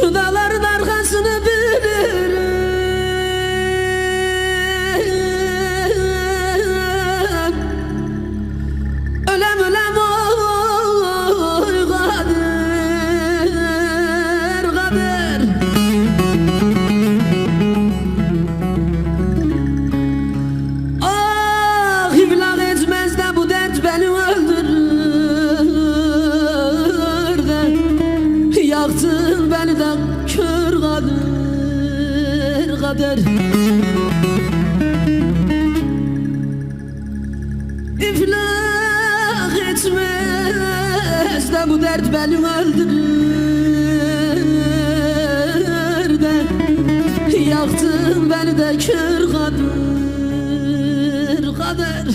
Şu dağların arkasını Bıraktın beni de kör kader kader. İflah etmez de bu dert beni öldürür de. Yaktın beni de kör kader kader.